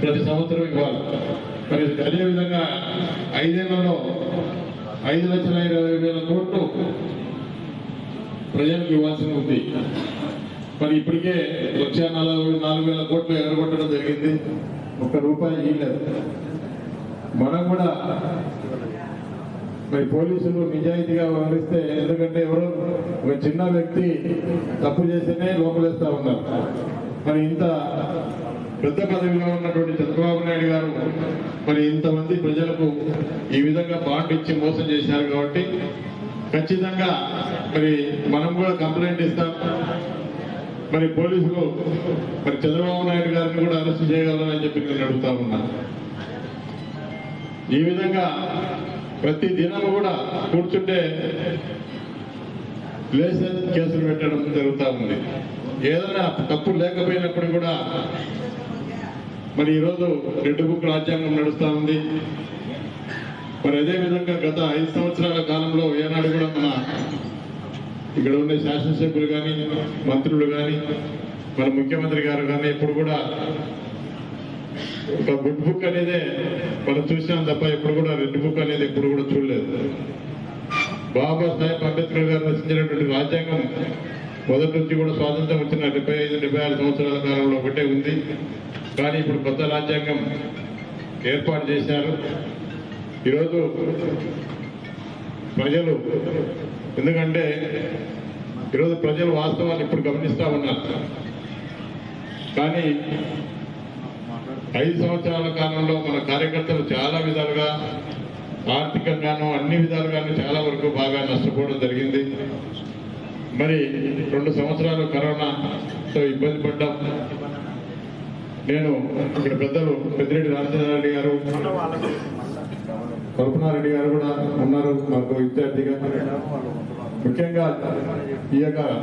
ప్రతి సంవత్సరం ఇవ్వాలి. మరి అదేవిధంగా ఐదేళ్ళలో ఐదు లక్షల ఇరవై వేల కోట్లు ప్రజలకు ఇవ్వాల్సి ఉంది. మరి ఇప్పటికే లక్ష నలభై నాలుగు వేల కోట్లు ఎగరగొట్టడం జరిగింది. ఒక్క రూపాయి ఇవ్వలేదు మనం కూడా మరి పోలీసులు నిజాయితీగా వ్యవహరిస్తే ఎందుకంటే ఎవరో ఒక చిన్న వ్యక్తి తప్పు చేస్తేనే లోపలేస్తా ఉన్నారు. మరి ఇంత పెద్ద పదవిలో ఉన్నటువంటి చంద్రబాబు నాయుడు గారు మరి ఇంతమంది ప్రజలకు ఈ విధంగా బాండ్ ఇచ్చి మోసం చేశారు కాబట్టి ఖచ్చితంగా మరి మనం కూడా కంప్లైంట్ ఇస్తాం. మరి పోలీసులు మరి చంద్రబాబు నాయుడు గారిని కూడా అరెస్ట్ చేయగలరని చెప్పి నేను అడుగుతా ఉన్నా. ఈ విధంగా ప్రతి దినం కూడా కూర్చుంటే లేసే కేసులు పెట్టడం జరుగుతూ ఉంది. ఏదైనా తప్పు లేకపోయినప్పుడు కూడా మరి ఈరోజు రెడ్ బుక్ రాజ్యాంగం నడుస్తూ ఉంది. మరి అదే విధంగా గత ఐదు సంవత్సరాల కాలంలో ఏనాడు కూడా మన ఇక్కడ ఉండే శాసనసభ్యులు కానీ మంత్రులు కానీ మన ముఖ్యమంత్రి గారు కానీ ఎప్పుడు కూడా ఒక గుడ్ బుక్ అనేది మనం చూసినాం తప్ప ఎప్పుడు కూడా రెడ్ బుక్ అనేది ఎప్పుడు కూడా చూడలేదు. బాబా సాహెబ్ అంబేద్కర్ గారు రచించినటువంటి రాజ్యాంగం మొదటి నుంచి కూడా స్వాతంత్రం వచ్చిన డెబ్బై ఐదు డెబ్బై ఆరు సంవత్సరాల కాలంలో ఒకటే ఉంది. కానీ ఇప్పుడు కొత్త రాజ్యాంగం ఏర్పాటు చేశారు. ఈరోజు ప్రజలు ఎందుకంటే ఈరోజు ప్రజలు వాస్తవాన్ని ఇప్పుడు గమనిస్తూ ఉన్నారు. కానీ ఐదు సంవత్సరాల కాలంలో మన కార్యకర్తలు చాలా విధాలుగా ఆర్థికంగాను అన్ని విధాలుగాను చాలా వరకు బాగా నష్టపోవడం జరిగింది. మరి రెండు సంవత్సరాలు కరోనాతో ఇబ్బంది పడ్డాం నేను ఇక్కడ పెద్దలు పెద్దిరెడ్డి రామచంద్రారెడ్డి గారు కరుపునారెడ్డి గారు కూడా ఉన్నారు. మాకు విద్యార్థిగా ముఖ్యంగా ఈ యొక్క